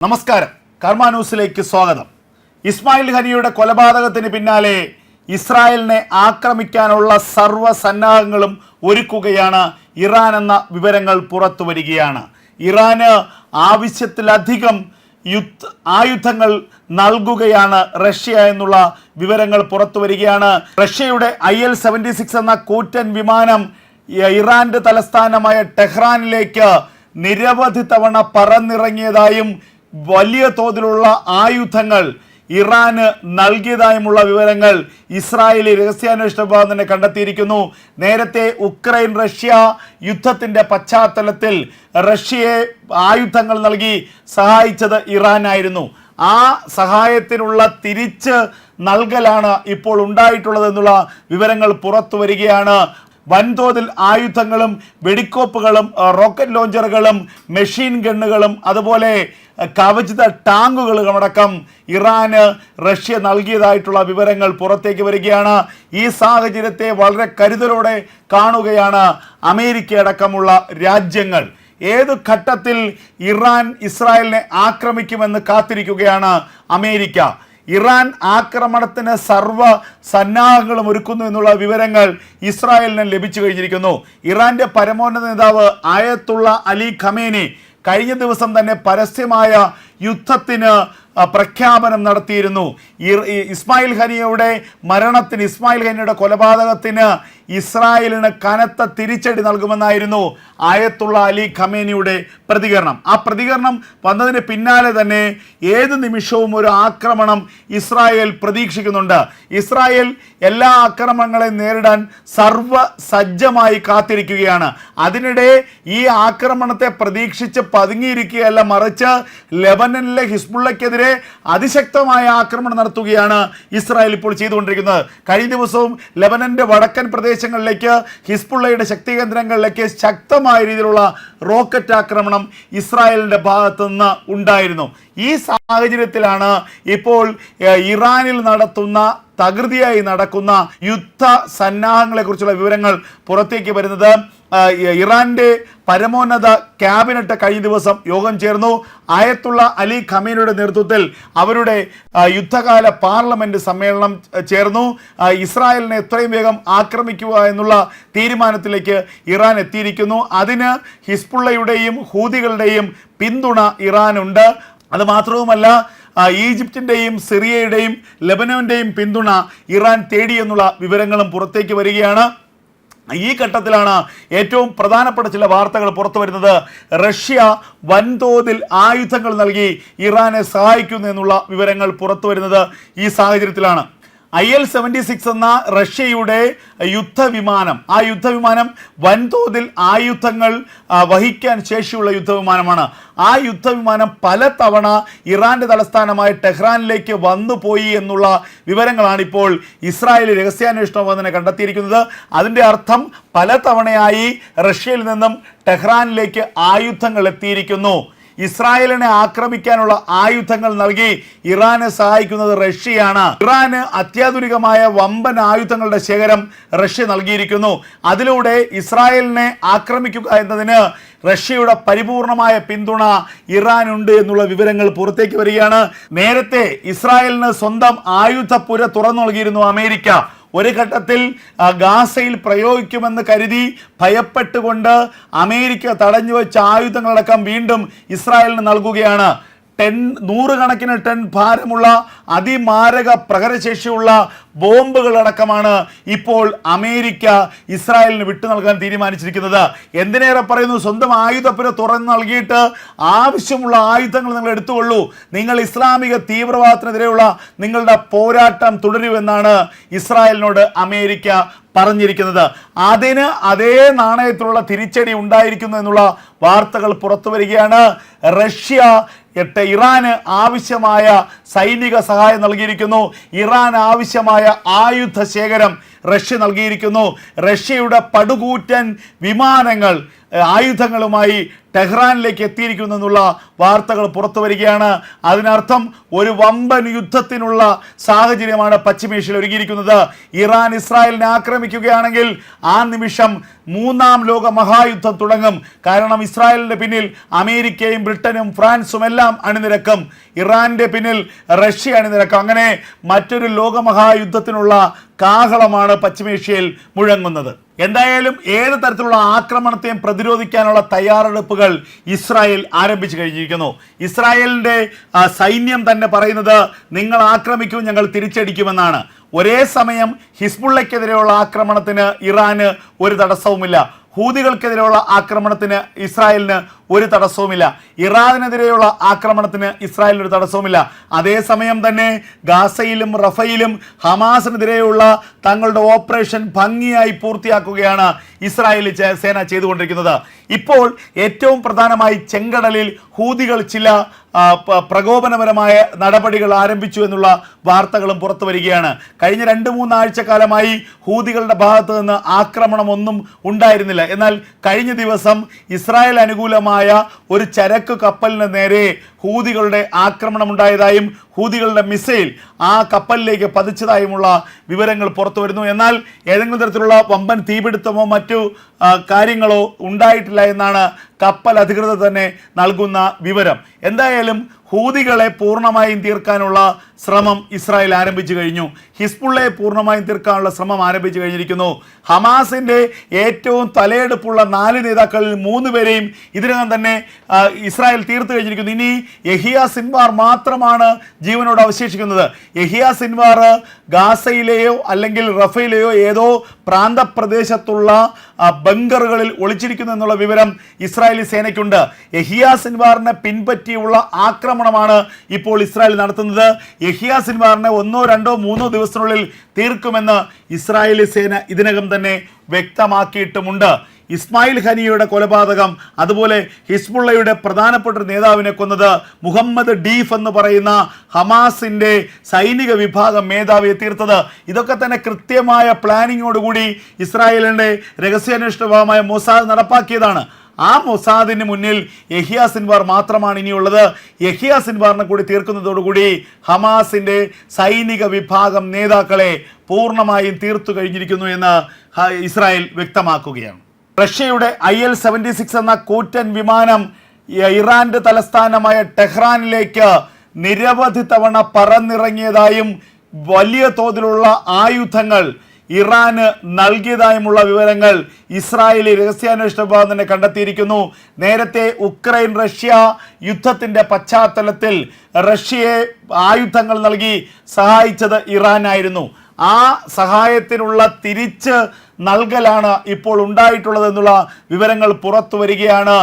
നമസ്കാരം. കർമ്മ ന്യൂസിലേക്ക് സ്വാഗതം. ഇസ്മായിൽ ഹനിയുടെ കൊലപാതകത്തിന് പിന്നാലെ ഇസ്രായേലിനെ ആക്രമിക്കാനുള്ള സർവ സന്നാഹങ്ങളും ഒരുക്കുകയാണ് ഇറാൻ എന്ന വിവരങ്ങൾ പുറത്തു വരികയാണ്. ഇറാന് ആവശ്യത്തിലധികം യുദ്ധ ആയുധങ്ങൾ നൽകുകയാണ് റഷ്യ എന്നുള്ള വിവരങ്ങൾ പുറത്തു വരികയാണ്. റഷ്യയുടെ ഐ എൽ സെവന്റി സിക്സ് എന്ന കൂറ്റൻ വിമാനം ഇറാന്റെ തലസ്ഥാനമായ ടെഹ്റാനിലേക്ക് നിരവധി തവണ പറന്നിറങ്ങിയതായും വലിയ തോതിലുള്ള ആയുധങ്ങൾ ഇറാന് നൽകിയതായുമുള്ള വിവരങ്ങൾ ഇസ്രായേലി രഹസ്യാന്വേഷണ വിഭാഗം തന്നെ കണ്ടെത്തിയിരിക്കുന്നു. നേരത്തെ ഉക്രൈൻ റഷ്യ യുദ്ധത്തിന്റെ പശ്ചാത്തലത്തിൽ റഷ്യയെ ആയുധങ്ങൾ നൽകി സഹായിച്ചത് ഇറാനായിരുന്നു. ആ സഹായത്തിനുള്ള തിരിച്ച് നൽകലാണ് ഇപ്പോൾ ഉണ്ടായിട്ടുള്ളത് എന്നുള്ള വിവരങ്ങൾ പുറത്തു വരികയാണ്. വൻതോതിൽ ആയുധങ്ങളും വെടിക്കോപ്പുകളും റോക്കറ്റ് ലോഞ്ചറുകളും മെഷീൻ ഗണ്ണുകളും അതുപോലെ കവചിത ടാങ്കുകളും അടക്കം ഇറാന് റഷ്യ നൽകിയതായിട്ടുള്ള വിവരങ്ങൾ പുറത്തേക്ക് വരികയാണ്. ഈ സാഹചര്യത്തെ വളരെ കരുതലോടെ കാണുകയാണ് അമേരിക്ക അടക്കമുള്ള രാജ്യങ്ങൾ. ഏത് ഘട്ടത്തിൽ ഇറാൻ ഇസ്രായേലിനെ ആക്രമിക്കുമെന്ന് കാത്തിരിക്കുകയാണ് അമേരിക്ക? ഇറാൻ ആക്രമണത്തിന് സർവ സന്നാഹങ്ങളും ഒരുക്കുന്നു എന്നുള്ള വിവരങ്ങൾ ഇസ്രായേലിന് ലഭിച്ചു കഴിഞ്ഞിരിക്കുന്നു. ഇറാന്റെ പരമോന്നത നേതാവ് ആയത്തുള്ള അലി ഖമേനി കഴിഞ്ഞ ദിവസം തന്നെ പരസ്യമായ യുദ്ധത്തിന് പ്രഖ്യാപനം നടത്തിയിരുന്നു. ഇസ്മായിൽ ഖനിയുടെ മരണത്തിന് ഇസ്മായിൽ ഖനിയുടെ കൊലപാതകത്തിന് ഇസ്രായേലിന് കനത്ത തിരിച്ചടി നൽകുമെന്നായിരുന്നു ആയത്തുള്ള അലി ഖമേനിയുടെ പ്രതികരണം. ആ പ്രതികരണം വന്നതിന് പിന്നാലെ തന്നെ ഏത് നിമിഷവും ഒരു ആക്രമണം ഇസ്രായേൽ പ്രതീക്ഷിക്കുന്നുണ്ട്. ഇസ്രായേൽ എല്ലാ ആക്രമണങ്ങളെയും നേരിടാൻ സർവ സജ്ജമായി കാത്തിരിക്കുകയാണ്. അതിനിടെ ഈ ആക്രമണത്തെ പ്രതീക്ഷിച്ച് പതുങ്ങിയിരിക്കുകയല്ല മറിച്ച് ലെബനനിലെ ഹിസ്ബുള്ളയ്ക്കെതിരെ അതിശക്തമായ ആക്രമണം നടത്തുകയാണ് ഇസ്രായേൽ ഇപ്പോൾ ചെയ്തുകൊണ്ടിരിക്കുന്നത്. കഴിഞ്ഞ ദിവസവും ലെബനന്റെ വടക്കൻ പ്രദേശങ്ങളിലേക്ക് ഹിസ്ബുള്ളയുടെ ശക്തി കേന്ദ്രങ്ങളിലേക്ക് ശക്തമായ രീതിയിലുള്ള റോക്കറ്റ് ആക്രമണം ഇസ്രായേലിന്റെ ഭാഗത്തു നിന്ന് ഉണ്ടായിരുന്നു. ഈ സാഹചര്യത്തിലാണ് ഇപ്പോൾ ഇറാനിൽ നടത്തുന്ന തകൃതിയായി നടക്കുന്ന യുദ്ധ സന്നാഹങ്ങളെക്കുറിച്ചുള്ള വിവരങ്ങൾ പുറത്തേക്ക് വരുന്നത്. ഇറാന്റെ പരമോന്നത ക്യാബിനറ്റ് കഴിഞ്ഞ ദിവസം യോഗം ചേർന്നു. ആയത്തുള്ള അലി ഖമീനയുടെ നേതൃത്വത്തിൽ അവരുടെ യുദ്ധകാല പാർലമെന്റ് സമ്മേളനം ചേർന്നു. ഇസ്രായേലിനെ എത്രയും വേഗം ആക്രമിക്കുക എന്നുള്ള തീരുമാനത്തിലേക്ക് ഇറാൻ എത്തിയിരിക്കുന്നു. അതിന് ഹിസ്ബുള്ളയുടെയും ഹൂതികളുടെയും പിന്തുണ ഇറാനുണ്ട്. അത് മാത്രവുമല്ല ഈജിപ്തിന്റെയും സിറിയയുടെയും ലബനോന്റെയും പിന്തുണ ഇറാൻ തേടിയെന്നുള്ള വിവരങ്ങളും പുറത്തേക്ക് വരികയാണ്. ഈ ഘട്ടത്തിലാണ് ഏറ്റവും പ്രധാനപ്പെട്ട ചില വാർത്തകൾ പുറത്തു വരുന്നത്. റഷ്യ വൻതോതിൽ ആയുധങ്ങൾ നൽകി ഇറാനെ സഹായിക്കുന്നു എന്നുള്ള വിവരങ്ങൾ പുറത്തു വരുന്നത് ഈ സാഹചര്യത്തിലാണ്. ഐ എൽ സെവന്റി സിക്സ് എന്ന റഷ്യയുടെ യുദ്ധവിമാനം ആ യുദ്ധവിമാനം വൻതോതിൽ ആയുധങ്ങൾ വഹിക്കാൻ ശേഷിയുള്ള യുദ്ധവിമാനമാണ്. ആ യുദ്ധവിമാനം പല തവണ ഇറാന്റെ തലസ്ഥാനമായ ടെഹ്റാനിലേക്ക് വന്നു പോയി എന്നുള്ള വിവരങ്ങളാണ് ഇപ്പോൾ ഇസ്രായേൽ രഹസ്യാന്വേഷണ വകുപ്പിനെ കണ്ടെത്തിയിരിക്കുന്നത്. അതിന്റെ അർത്ഥം പല തവണയായി റഷ്യയിൽ നിന്നും ടെഹ്റാനിലേക്ക് ആയുധങ്ങൾ എത്തിയിരിക്കുന്നു. ഇസ്രായേലിനെ ആക്രമിക്കാനുള്ള ആയുധങ്ങൾ നൽകി ഇറാനെ സഹായിക്കുന്നത് റഷ്യയാണ്. ഇറാന് അത്യാധുനികമായ വമ്പൻ ആയുധങ്ങളുടെ ശേഖരം റഷ്യ നൽകിയിരിക്കുന്നു. അതിലൂടെ ഇസ്രായേലിനെ ആക്രമിക്കുക എന്നതിന് റഷ്യയുടെ പരിപൂർണമായ പിന്തുണ ഇറാനുണ്ട് എന്നുള്ള വിവരങ്ങൾ പുറത്തേക്ക് വരികയാണ്. നേരത്തെ ഇസ്രായേലിന് സ്വന്തം ആയുധപ്പുര തുറന്നു നൽകിയിരുന്നു അമേരിക്ക. ഒരു ഘട്ടത്തിൽ ഗാസയിൽ പ്രയോഗിക്കുമെന്ന് കരുതി ഭയപ്പെട്ടുകൊണ്ട് അമേരിക്ക തടഞ്ഞു വെച്ച ആയുധങ്ങളടക്കം വീണ്ടും ഇസ്രായേലിന് നൽകുകയാണ്. ടെൻ നൂറുകണക്കിന് ടൺ ഭാരമുള്ള അതിമാരക പ്രകരശേഷിയുള്ള ബോംബുകളടക്കമാണ് ഇപ്പോൾ അമേരിക്ക ഇസ്രായേലിന് വിട്ടു നൽകാൻ തീരുമാനിച്ചിരിക്കുന്നത്. എന്തിനേറെ പറയുന്നു? സ്വന്തം ആയുധപ്പുര തുറന്നു നൽകിയിട്ട് ആവശ്യമുള്ള ആയുധങ്ങൾ നിങ്ങൾ എടുത്തുകൊള്ളൂ. നിങ്ങൾ ഇസ്ലാമിക തീവ്രവാദത്തിനെതിരെയുള്ള നിങ്ങളുടെ പോരാട്ടം തുടരുമെന്നാണ് ഇസ്രായേലിനോട് അമേരിക്ക പറഞ്ഞിരിക്കുന്നത്. അതിന് അതേ നാണയത്തിലുള്ള തിരിച്ചടി ഉണ്ടായിരിക്കുന്നു എന്നുള്ള വാർത്തകൾ പുറത്തു വരികയാണ്. റഷ്യ എട്ട്. ഇറാന് ആവശ്യമായ സൈനിക സഹായം നൽകിയിരിക്കുന്നു. ഇറാൻ ആവശ്യമായ ആയുധ ശേഖരം റഷ്യ നൽകിയിരിക്കുന്നു. റഷ്യയുടെ പടുകൂറ്റൻ വിമാനങ്ങൾ ആയുധങ്ങളുമായി ടെഹ്റാനിലേക്ക് എത്തിയിരിക്കുന്നു എന്നുള്ള വാർത്തകൾ പുറത്തു വരികയാണ്. അതിനർത്ഥം ഒരു വമ്പൻ യുദ്ധത്തിനുള്ള സാഹചര്യമാണ് പശ്ചിമേഷ്യയിൽ ഒരുങ്ങിയിരിക്കുന്നത് ഇറാൻ ഇസ്രായേലിനെ ആക്രമിക്കുകയാണെങ്കിൽ ആ നിമിഷം മൂന്നാം ലോക മഹായുദ്ധം തുടങ്ങും. കാരണം ഇസ്രായേലിന്റെ പിന്നിൽ അമേരിക്കയും ബ്രിട്ടനും ഫ്രാൻസും എല്ലാം അണിനിരക്കും. ഇറാന്റെ പിന്നിൽ റഷ്യ അണിനിരക്കും. അങ്ങനെ മറ്റൊരു ലോകമഹായുദ്ധത്തിനുള്ള കാഹളമാണ് പശ്ചിമേഷ്യയിൽ മുഴങ്ങുന്നത്. എന്തായാലും ഏത് തരത്തിലുള്ള ആക്രമണത്തെയും പ്രതിരോധിക്കാനുള്ള തയ്യാറെടുപ്പുകൾ ഇസ്രായേൽ ആരംഭിച്ചു കഴിഞ്ഞിരിക്കുന്നു. ഇസ്രായേലിന്റെ സൈന്യം തന്നെ പറയുന്നത് നിങ്ങൾ ആക്രമിക്കും ഞങ്ങൾ തിരിച്ചടിക്കുമെന്നാണ് ഒരേ സമയം ഹിസ്ബുള്ളയ്ക്കെതിരെയുള്ള ആക്രമണത്തിന് ഇറാന് ഒരു തടസ്സവുമില്ല. ഹൂതികൾക്കെതിരെയുള്ള ആക്രമണത്തിന് ഇസ്രായേലിന് ഒരു തടസ്സവുമില്ല. ഇറാനെതിരെയുള്ള ആക്രമണത്തിന് ഇസ്രായേലിന് ഒരു തടസ്സവുമില്ല. അതേസമയം തന്നെ ഗാസയിലും റഫയിലും ഹമാസിനെതിരെയുള്ള തങ്ങളുടെ ഓപ്പറേഷൻ ഭംഗിയായി പൂർത്തിയാക്കുകയാണ് ഇസ്രായേൽ സേന ചെയ്തുകൊണ്ടിരിക്കുന്നത്. ഇപ്പോൾ ഏറ്റവും പ്രധാനമായി ചെങ്കടലിൽ ഹൂതികൾ ചില പ്രകോപനപരമായ നടപടികൾ ആരംഭിച്ചു എന്നുള്ള വാർത്തകളും പുറത്തു വരികയാണ്. കഴിഞ്ഞ രണ്ട് മൂന്നാഴ്ച കാലമായി ഹൂതികളുടെ ഭാഗത്ത് നിന്ന് ആക്രമണമൊന്നും ഉണ്ടായിരുന്നില്ല. എന്നാൽ കഴിഞ്ഞ ദിവസം ഇസ്രായേൽ അനുകൂലമായ ഒരു ചരക്ക് കപ്പലിന് നേരെ ഹൂതികളുടെ ആക്രമണം ഉണ്ടായതായും ഹൂതികളുടെ മിസൈൽ ആ കപ്പലിലേക്ക് പതിച്ചതായുമുള്ള വിവരങ്ങൾ പുറത്തു വരുന്നു. എന്നാൽ ഏതെങ്കിലും തരത്തിലുള്ള വമ്പൻ തീപിടുത്തമോ മറ്റു കാര്യങ്ങളോ ഉണ്ടായിട്ടില്ല എന്നാണ് കപ്പൽ അധികൃതർ തന്നെ നൽകുന്ന വിവരം. എന്തായാലും ഹൂതികളെ പൂർണമായും തീർക്കാനുള്ള ശ്രമം ഇസ്രായേൽ ആരംഭിച്ചു കഴിഞ്ഞു. ഹിസ്ബുള്ളയെ പൂർണമായും തീർക്കാനുള്ള ശ്രമം ആരംഭിച്ചു കഴിഞ്ഞിരിക്കുന്നു. ഹമാസിന്റെ ഏറ്റവും തലയെടുപ്പുള്ള നാല് നേതാക്കളിൽ മൂന്ന് പേരെയും ഇതിനകം തന്നെ ഇസ്രായേൽ തീർത്തു കഴിഞ്ഞിരിക്കുന്നു. ഇനി യഹിയ സിൻവാർ മാത്രമാണ് ജീവനോട് അവശേഷിക്കുന്നത്. യഹിയ സിൻവാർ ഗാസയിലെയോ അല്ലെങ്കിൽ റഫയിലെയോ ഏതോ പ്രാന്തപ്രദേശത്തുള്ള ബങ്കറുകളിൽ ഒളിച്ചിരിക്കുന്നു എന്നുള്ള വിവരം ഇസ്രായേലി സേനയ്ക്കുണ്ട്. യഹിയ സിൻവാറിനെ പിൻപറ്റിയുള്ള ആക്രമണമാണ് ഇപ്പോൾ ഇസ്രായേൽ നടത്തുന്നത്. യഹിയ സിൻവാറിനെ ഒന്നോ രണ്ടോ മൂന്നോ ദിവസത്തിനുള്ളിൽ തീർക്കുമെന്ന് ഇസ്രായേലി സേന ഇതിനകം തന്നെ വ്യക്തമാക്കിയിട്ടുമുണ്ട്. ഇസ്മായിൽ ഹനിയുടെ കൊലപാതകം അതുപോലെ ഹിസ്ബുള്ളയുടെ പ്രധാനപ്പെട്ട നേതാവിനെ കൊന്നത് മുഹമ്മദ് ഡീഫ് എന്ന് പറയുന്ന ഹമാസിന്റെ സൈനിക വിഭാഗം മേധാവിയെ തീർത്തത്. ഇതൊക്കെ തന്നെ കൃത്യമായ പ്ലാനിങ്ങോടുകൂടി ഇസ്രായേലിന്റെ രഹസ്യാന്വേഷണ വിഭാഗമായ മൊസാദ് നടപ്പാക്കിയതാണ്. ആ മൊസാദിന് മുന്നിൽ യഹിയ സിൻവാർ മാത്രമാണ് ഇനിയുള്ളത്. യഹിയ സിൻവാറിനെ കൂടി തീർക്കുന്നതോടുകൂടി ഹമാസിന്റെ സൈനിക വിഭാഗം നേതാക്കളെ പൂർണമായും തീർത്തു കഴിഞ്ഞിരിക്കുന്നു എന്ന് ഇസ്രായേൽ വ്യക്തമാക്കുകയാണ്. റഷ്യയുടെ ഐ എൽ സെവന്റി സിക്സ് എന്ന കൂറ്റൻ വിമാനം ഇറാന്റെ തലസ്ഥാനമായ ടെഹ്റാനിലേക്ക് നിരവധി തവണ പറന്നിറങ്ങിയതായും വലിയ തോതിലുള്ള ആയുധങ്ങൾ ഇറാന് നൽകിയതായുമുള്ള വിവരങ്ങൾ ഇസ്രായേലി രഹസ്യാന്വേഷണ വിഭാഗം തന്നെ കണ്ടെത്തിയിരിക്കുന്നു. നേരത്തെ ഉക്രൈൻ റഷ്യ യുദ്ധത്തിന്റെ പശ്ചാത്തലത്തിൽ റഷ്യയെ ആയുധങ്ങൾ നൽകി സഹായിച്ചത് ഇറാനായിരുന്നു. ആ സഹായത്തിനുള്ള തിരിച്ച് നൽകലാണ് ഇപ്പോൾ ഉണ്ടായിട്ടുള്ളത് എന്നുള്ള വിവരങ്ങൾ പുറത്തു വരികയാണ്.